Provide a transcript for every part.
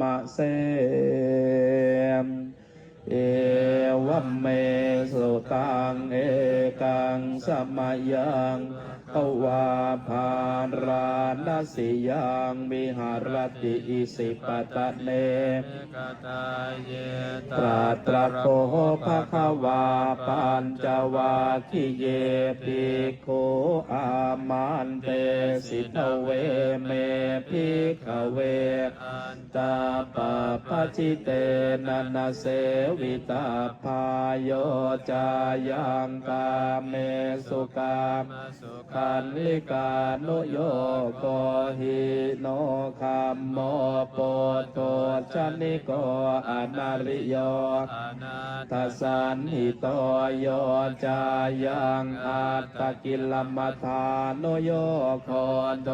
มะเสมเอวเมสุตังเอกังสมยัง ภวาภาราณสิยังมิหารติอิสิปตะเนตาเยตราตระโคภะคะวาปัญจวัคคิเยปิโคอามันเตสิทเวเมพิขเวอันตาปะปะจิเตนะนเสวิตาพายโยจายังกาเมสุกามสุคันลิกานุโยโกหิโนคัมโมโปโต ชนิโกอนาริโยทัสสันหิโตโยจายังอัตตกิลมัฏฐานุโยโคโต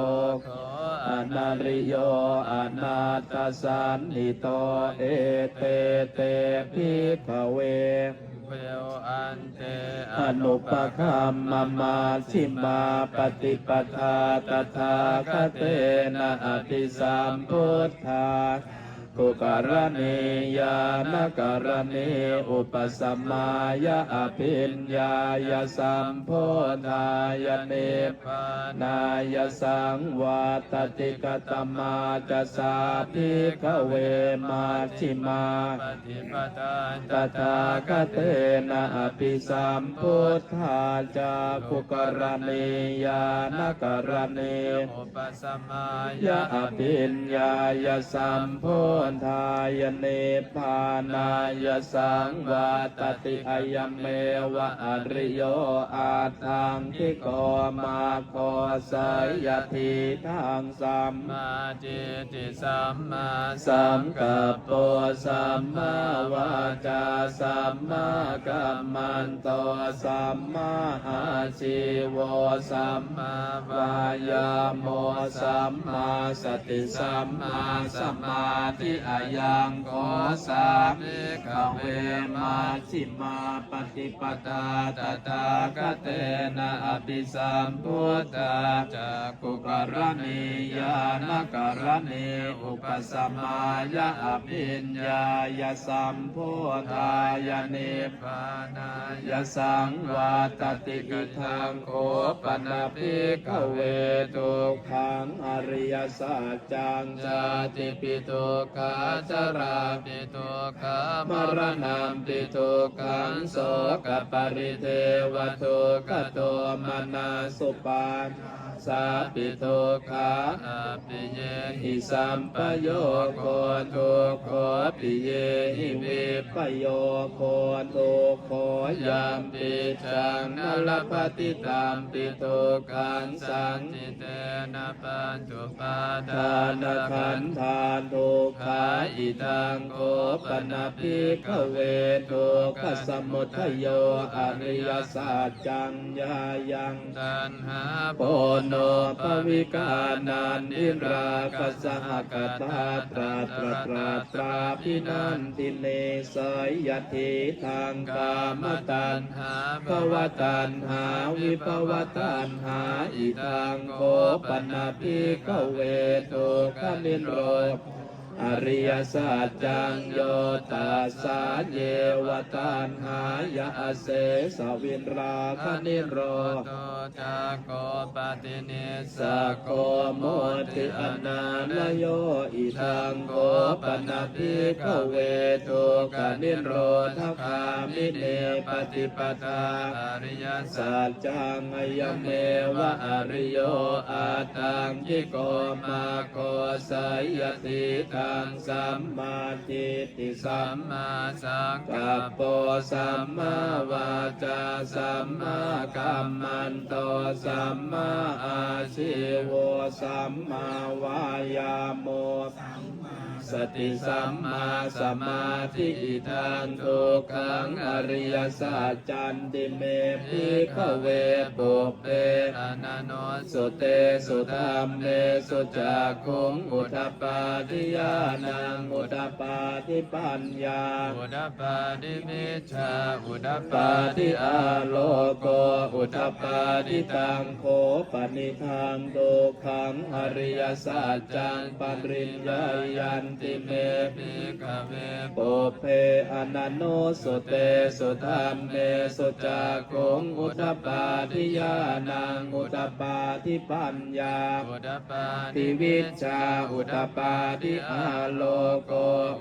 อนาริโยอนาตสันนิโตเอเตเตพิขเวเววอันเตอนุปคัมมมาชิมาปฏิปทาตถาคเตนะอติสัมพุทธา กุการณียานการณีอุปสัมมายะอภิญญายสัมโพธายเนปานายสังวาตติกตมาจะสาภิกเวมาชิมาปฏิปทาตถาคเตนะอภิสัมพุทธาจากุกรณียานกรณีอุปสัมมายะอภิญญายสัมโพธทายเนปานายสังวาตติอายเมวะอริโยอาทังทิโกมาโคสยทิทางสัมมาจิติสัมมาสัมกับโปสัมมาวาจาสัมมากัมมันโตสัมมาอาชีวสัมมาวายาโมสัมมาสติสัมมาสมาธิอายังโกสามิขเวมาชิมาปฏิปทาตถาคเตนะอภิสัมพุทธาจากกุกรณียานการณีอุปสมายะอภิญญายสัมโพธายเนปปานายยสังวาตติกิทังโคปนาภิกขเวทุกขังอริยสัจจังจติปิทุกาจราปิตุขามรณะปิทุกขังโสกปริเทวทุกขโตมนาสุปาน สาปิทุขาอาปิเยหิสัมปโยโคทุกขปิเยหิวิปโยโคทุกขยามปิจังนลปฏิตามปิทุกขังสังจิเตนะปัญจุปาทานขันธาทุกขาอิทังโอปนาภิกเวทุกขสมุทโยอริยสัจจังยายังตันหาโปโนภวิกานันอิราคัสหกตาตราตราตราตราพินันติเนสยยติทางกามตันหาภวตันหาวิภวตันหาอิทังโคปนาภิกเวทุกขนิโร อริยสัจจังโยตัสสะเยวตันหายะเสสวินราคนิโรธโตจักโกปฏิเนสสโกโมติอนันลโยอิทังโกปนาภิกขเวทุกขนิโรธคามิเนปฏิปทาอริยสัจจังยเมวะอริโยอาตังทิโกมาโกสยติทังสัมมาทิฏฐิสัสัมมมาสังกักัปปปโปสัมมาวาจาสัมมากัมมันโตสัมมาอาชิวสัมมาวายาโมส สติสัมมาสมาธิอิทังทุกขังอริยสัจจันติเมพิขเวปุเปอนันโนสุเตสุธรรมเมสุจักขุงอุทปปาทิยานังอุทปปาทิปัญญาอุดปาดิมิชาอุดปาปาทิอาโลโกอุทปปาทิตังโคปนิทังตุขังอริยสัจจังปริญญายันติเมภิกขเวโปเพอนันโนสุเตสุธรรมเมสุจักงอุทปาทิยานังอุทปาทิปัญญาอุตปาทิวิชาอุทปาทิอาโลโก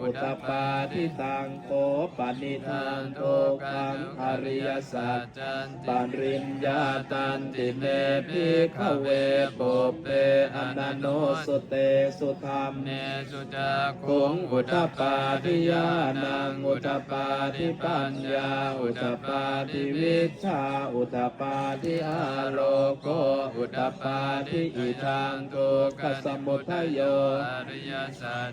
อุทปาทิตังโคปนิทังโทกังอริยสัจจันปริญญาตันติเมพิขเวโปเปอนันโนสุเตสุธรรมเนสุจักคงอุทปปาทิยานังอุทปาทิปัญญา อุทปาทิวิชชาอุทปาทิอาโลโกอุทปาทิอิทังทุกสมุทัยโยอริยสัจ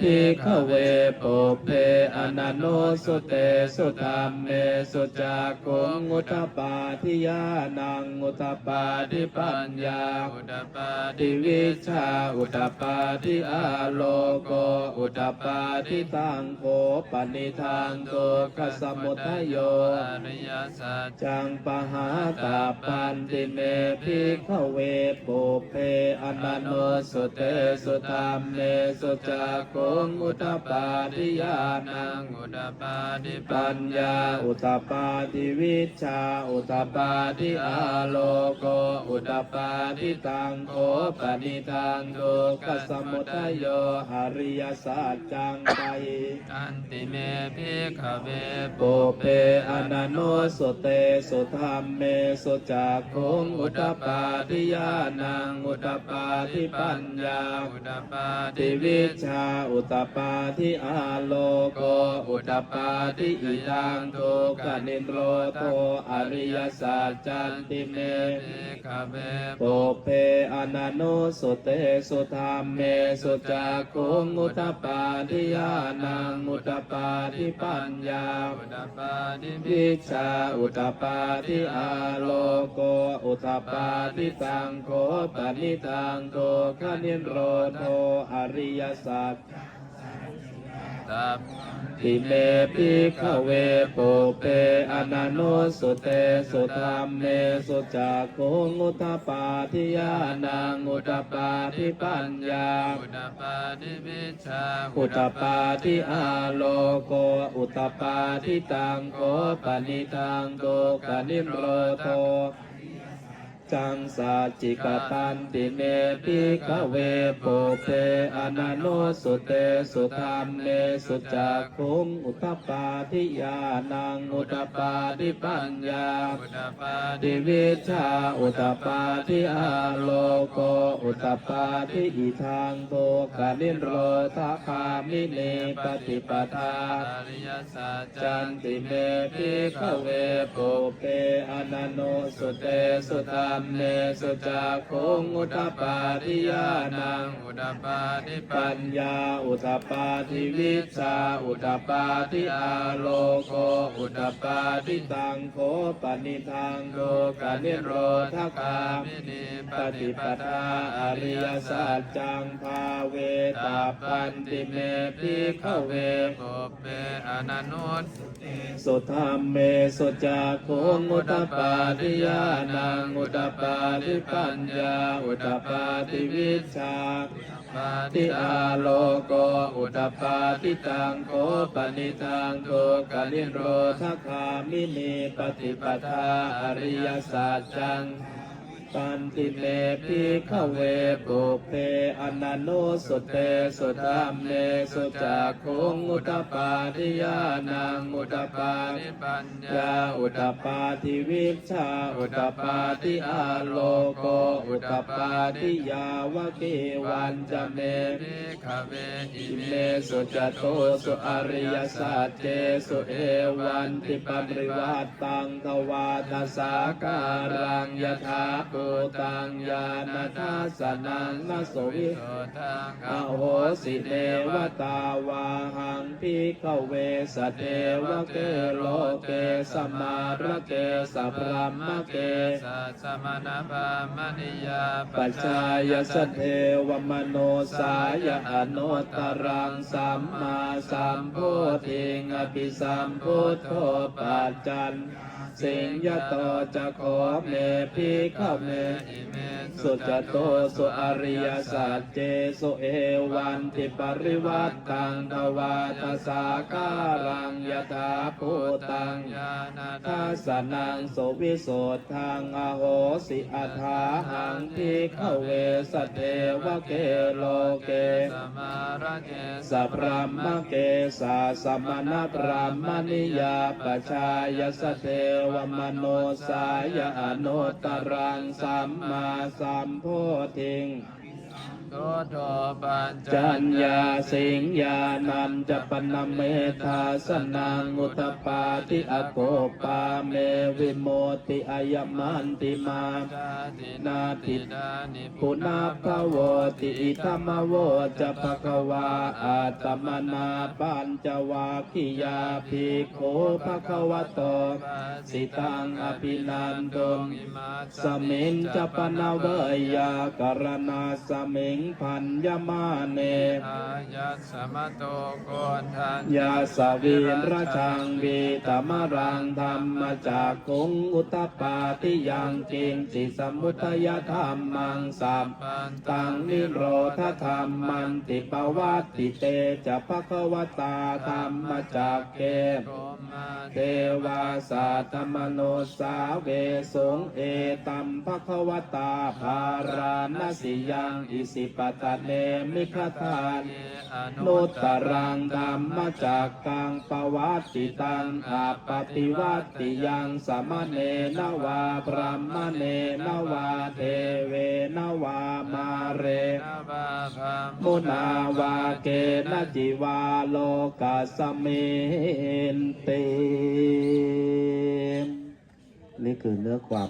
พิขเวโปเพอนันโนสุเตสุธรรมเมสุจักขงอุทปปาทิยานังอุทปาทิปัญญา อุตปาทิวิชชาอุตปาทิอาโลโกอุตปาทิตังโคปนิทังโตกสมุทัยโยอริยสัจจังปหาตาปันติเมพิขเวปุเพอนันโนสุเตสุธรรมเมสุจักขงอุตปาทิยานังอุตปาดิปัญญาอุตปาทิวิชชาอุตปาทิอาโลโกอุตปาทิตังโคปนิทังโตกสมุทัยโยอริยสัจจังไปอันติเมภิกขเวโปเปอนันโนสุเตสุธรรมเมสุจักขงอุตปาทิยานังอุตปาทิปัญญาอุตปาทิวิชาอุตปาทิอาโลโกอุตปาทิอิทังโทกนิโรโทอริยสัจจันติเมภิกขเวโปเพอนันโนสุเตสุธรรมเมสุจักมุตปาทิยานังอุตปาทิปัญญาอุตปาดิภิวิชาอุตปาทิอาโลโกอุตปาทิตังโคปนิตังโตคนิโรโทอริยสัจ ตัพทิเมพิขเวโปเปอนันโนสุเตสุธรรมเมสุจักขุงอุตปาทิยานังอุตปาทิปัญญาอุตปาดิวิชาอุตปาทิอาโลโกอุตปาทิตังโคปนิตังโตกนิโรโท จังสัจจิกตันติเมปิกเวโปเปอนันโนสุเตสุธรรมเมสุจักขุงอุตปาทิยานังอุตปาทิปัญญาอุตปาดิวิชาอุตปาทิอาโลโกอุตปาทิอิทังโตกานิโรทาคามิเนปฏิปทาอริยสัจจันติเมพิขเวโปเปอนันโนสุเตสุธรรมเมสุจักขงอุตปาทิยานังอุตปาดิปัปัญญญาอุตปาทิวิชาอุตปาทิอาโลโกอุตปาทิตังโคปนิทังโกกานิโรธคามิมินิปฏิปทาอริยสัจจังภาเวตาปันติเมพิขเวโกเปอนันโนสุธรรมเมสุจักขุงอุตปาทิยานังอุตปาติปัญญา อุตปาติวิชาปาติอาโลโก อุตปาติตังโกปนิตังโทกานิโรธคามินีปฏิปทาอริยสัจจัง ปันติเมพิขเวปุเพอนันโนสุเตสุธรรมเมสุจักขุงอุตปาทิยานังอุตปาดิปัญญาอุตปาทิวิชาอุตปาทิอาโลโกอุตปาทิยาวะเกวันจะเมภิขเวอิเมสุจโตสุอริยสัจเจสุเอวันติปริวัตตังทวาทสาการังยถาภูตังญาณทัสสนังนสวิโสทังอโหสิเทวตาวาหังพิกเวสเทวเกโลเกสมาระเกสัพรามเกสสมณพามณิยาปัจจายสเทวมโนสายอนุตรังสัมมาสัมโพธิงอภิสัมพุทโธปัจจัน สิงยโตจะขอเมพิขเมอิเม สุจโตสุอริยสัจเจสุเอวันติปริวัตตังทวาทสาการังยถาภูตังญาณทัสนังโสวิโสทางอโหสิอัฏฐาหังทิขเวสเทวเกโลเกสมาระเกสัพพะมะเกสาสมณพระมณิยาปชายสเทววมโนสายอนุตรังสัมมาสัมโพธิง โตโตปัญจัญญาสิงญานันจะปนเมธาสนังอุตปาติอโกปาเมวิโมติอายมันติมานาติดานิปุนาภโวติอิธรรมโวจะภควาอาตมนาปัญจวาคิยาภิกโขภควโตสิตังอภินันโดงอิมาสมิงจะปนเวยากรณาสมิงพันยมาเนอายัสสมโตโกนทันยาสวินราชังวีตมรังธรรมจากกุงอุตปาทิยังกิงสิสมุทยธรรมังสัมปันตังนิโรธธรรมันติปวัตติเตจะภควตาธรรมจากเกโกมา เทวาสาธมโนสาเวสงเอตัมภควตาภาราณสิยังอิสิปตะเนมิคทานนุตตตตรังธรรมจากกังปวัตติตังอาปฏิวัตติยังสมณเณนวาพระมณเณนวาเทเวนวามาเรมุนาวาเกนจิวาโลกัสมินตินี่คือเนื้อความ